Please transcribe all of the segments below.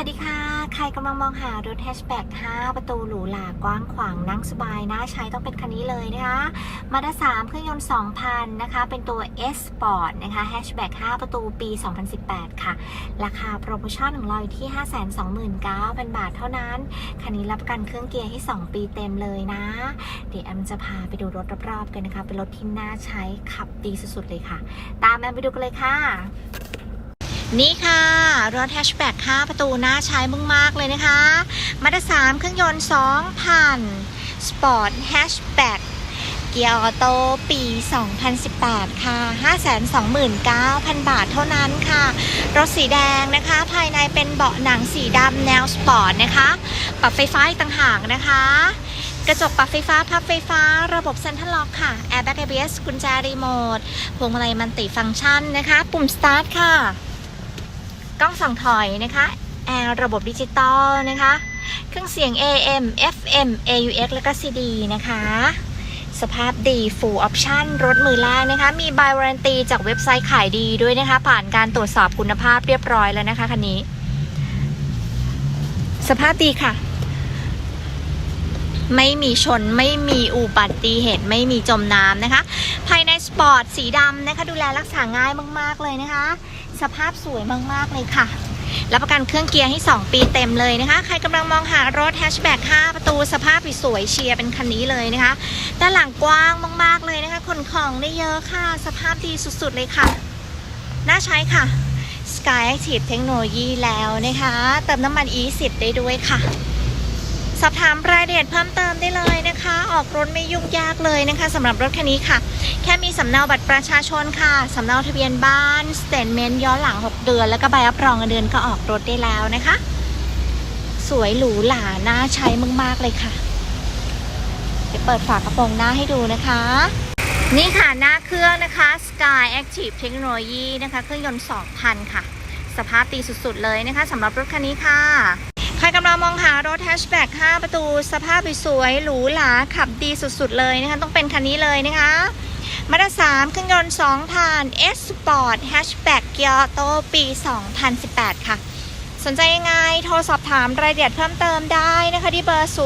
วัสดีค่ะ ใครกำลังมองหารถแฮชแบ็ก5ประตูหรูหรากว้างขวางนั่งสบายน่าใช้ต้องเป็นคันนี้เลยนะคะมาด้า3เครื่องยนต์ 2,000 นะคะ เป็นตัว S Sport นะคะแฮชแบ็ก5ประตูปี 2018 ค่ะ ราคาโปรโมชั่นของเราอยู่ที่ 529,000 บาทเท่านั้น คันนี้รับประกันเครื่องเกียร์ให้ 2 ปีเต็มเลยนะ เดี๋ยวแอมจะพาไปดูรถรอบๆกันนะคะ เป็นรถที่น่าใช้ขับดีสุดๆเลยค่ะ ตามแอมไปดูกันเลยค่ะ นี่ค่ะ รถแฮชแบ็ก5ประตูน่าใช้มากๆเลยนะคะมาด้า3เครื่องยนต์2,000สปอร์ตแฮชแบ็กเกียร์ออโต้ปี 2018 ค่ะ 529,000 บาทเท่านั้นค่ะ รถสีแดงนะคะ ภายในเป็นเบาะหนังสีดำแนวสปอร์ตนะคะ ปรับไฟฟ้าต่างหากนะคะ กระจกปรับไฟฟ้า พับไฟฟ้า ระบบเซ็นทรัลล็อกค่ะ แอร์แบ็ก ABS กุญแจรีโมท พวงมาลัยมันติฟังก์ชันนะคะ ปุ่มสตาร์ทค่ะ กล้องส่องถอยนะคะแอร์ระบบดิจิตอลนะคะ เครื่องเสียง AM FM AUX และก็ CD นะคะ สภาพดี Full Option รถมือแรกนะคะ มีใบวารันตีจากเว็บไซต์ขายดีด้วยนะคะ ผ่านการตรวจสอบคุณภาพเรียบร้อยแล้วนะคะคันนี้ สภาพดีค่ะ ไม่มีชนไม่มีอุบัติเหตุไม่มีจมน้ำนะคะ ภายในสปอร์ตสีดำนะคะ ดูแลรักษาง่ายมาก ๆ เลยนะคะ สภาพสวยมาก ๆ เลยค่ะรับประกันเครื่องเกียร์ให้ 2 ปีเต็มเลยนะคะ ใครกำลังมองหารถแฮชแบ็ก5ประตูสภาพสวยเชียร์เป็นคันนี้เลยนะคะ ด้านหลังกว้างมาก ๆ เลยนะคะขนของได้เยอะค่ะ สภาพดีสุด ๆ เลยค่ะ น่าใช้ค่ะ Sky Active Technology แล้วนะคะ เติมน้ำมัน E10 ได้ด้วยค่ะ สอบถามรายละเอียดเพิ่มเติมได้เลยนะคะ ออกรถไม่ยุ่งยากเลยนะคะสำหรับรถคันนี้ค่ะ แค่มีสำเนาบัตรประชาชนค่ะสำเนาทะเบียนบ้านสเตทเมนต์ย้อนหลัง 6 เดือน แล้วก็ใบรับรองเงินเดือนก็ออกรถได้แล้วนะคะ สวยหรูหราน่าใช้มากๆเลยค่ะเดี๋ยวเปิดฝากระโปรงหน้าให้ดูนะคะ นี่ค่ะหน้าเครื่องนะคะ Sky Active Technology นะคะ เครื่องยนต์ 2,000 ค่ะ สภาพดีสุดๆเลยนะคะสำหรับรถคันนี้ค่ะ รถแฮชแบ็ก5ประตูสภาพสวยหรูหราขับดีสุดๆเลยนะคะ ต้องเป็นคันนี้เลยนะคะมาด้า3เครื่องยนต์2,000 S Sport Hatchback เกียร์โตปี 2018 ค่ะ สนใจยังไงโทรสอบถามรายละเอียดเพิ่มเติมได้นะคะที่เบอร์ 092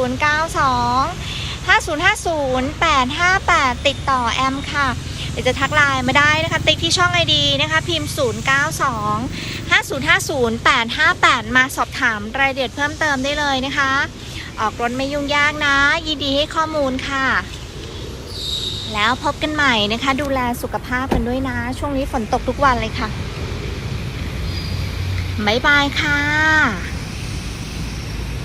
5050 858 ติดต่อแอมค่ะ หรือจะทักไลน์มาได้นะคะ ติ๊กที่ช่องไอดีนะคะ พิมพ์ 092 5050 858 มาสอบถามรายละเอียดเพิ่มเติมได้เลยนะคะ ออกรถไม่ยุ่งยากนะ ยินดีให้ข้อมูลค่ะ แล้วพบกันใหม่นะคะ ดูแลสุขภาพกันด้วยนะ ช่วงนี้ฝนตกทุกวันเลยค่ะบ๊ายบายค่ะ